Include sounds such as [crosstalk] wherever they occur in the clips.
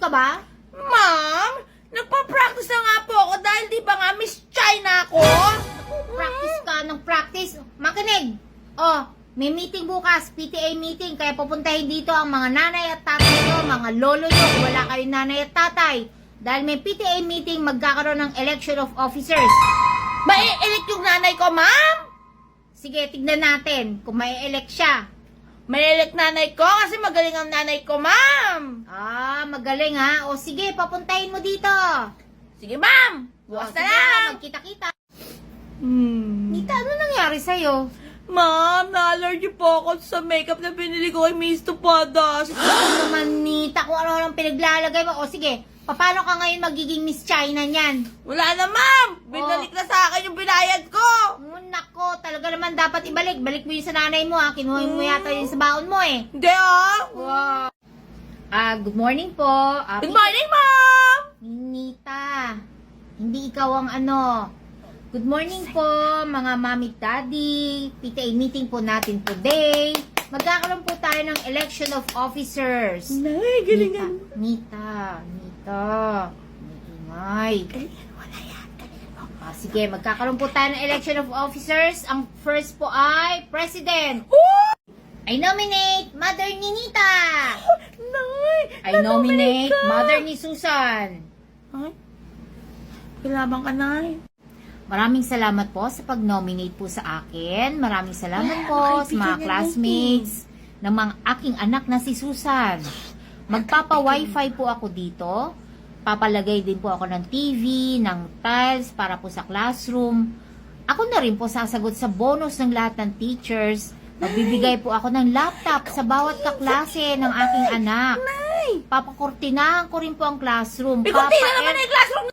ka ba? Ma'am, nagpa-practice na nga po ako dahil di ba nga Miss China ako? Practice ka ng practice. Makinig. Oh, may meeting bukas, PTA meeting, kaya pupuntahin dito ang mga nanay at tatay nyo, mga lolo nyo, kung wala kayong nanay at tatay. Dahil may PTA meeting, magkakaroon ng election of officers. May elect yung nanay ko, ma'am? Sige, tignan natin kung may elect siya. Elect nanay ko kasi magaling ang nanay ko, ma'am. Ah, magaling ha. O sige, papuntahin mo dito. Sige, ma'am. Bukas na lang. Magkita-kita. Hmm. Nita, ano nangyari sa'yo? Ma'am, na-allergy po ako sa makeup na binili ko kay Miss Tupadas. Ano naman, Nita, kung ano lang pinaglalagay mo. O sige, paano ka ngayon magiging Miss China niyan? Wala na, ma'am. Binalik na sa akin yung binayad ko. Naman dapat ibalik. Balik mo yun sa nanay mo ha. Kinuha mo yata yun sa baon mo eh. Hindi, ah. Wow. Ah, good morning po. Ah, Good morning, ma'am. Nita, hindi ikaw ang ano. Good morning po, mga mami daddy. PTA meeting po natin today. Magkakaroon po tayo ng election of officers. Nay, Nita, Nita, Nita. Ingay. Sige, magkakaroon po tayo ng election of officers. Ang first po ay President. I nominate Mother ni Nita. [laughs] Nay, I nominate Mother ni Susan. Ay, kilabang ka, Nay. Maraming salamat po sa pag-nominate po sa akin. Maraming salamat po sa mga classmates ng mga aking anak na si Susan. Magpapa-wifi po ako dito. Papalagay din po ako ng TV, ng tiles para po sa classroom. Ako na rin po sasagot sa bonus ng lahat ng teachers. Magbibigay po ako ng laptop sa bawat kaklase ng aking anak. Papakortinahan ko rin po ang classroom. Ikaw, na Papa- naman yung classroom.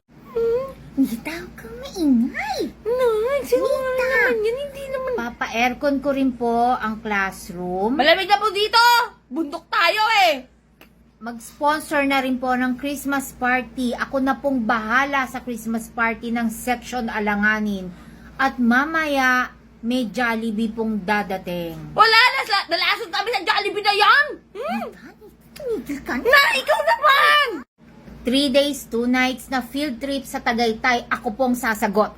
Nita, huwag kang maingay. Nay, sinungaling naman yan. Hindi naman. Papa-aircon ko rin po ang classroom. Malamig na po dito. Bundok tayo eh. Mag-sponsor na rin po ng Christmas party. Ako na pong bahala sa Christmas party ng section Alanganin. At mamaya, may Jollibee pong dadating. Wala na. Sa, nalasod kami sa Jollibee na yan. Hmm? Tumigil ka na. Ikaw naman. Three days, two nights na field trip sa Tagaytay. Ako pong sasagot.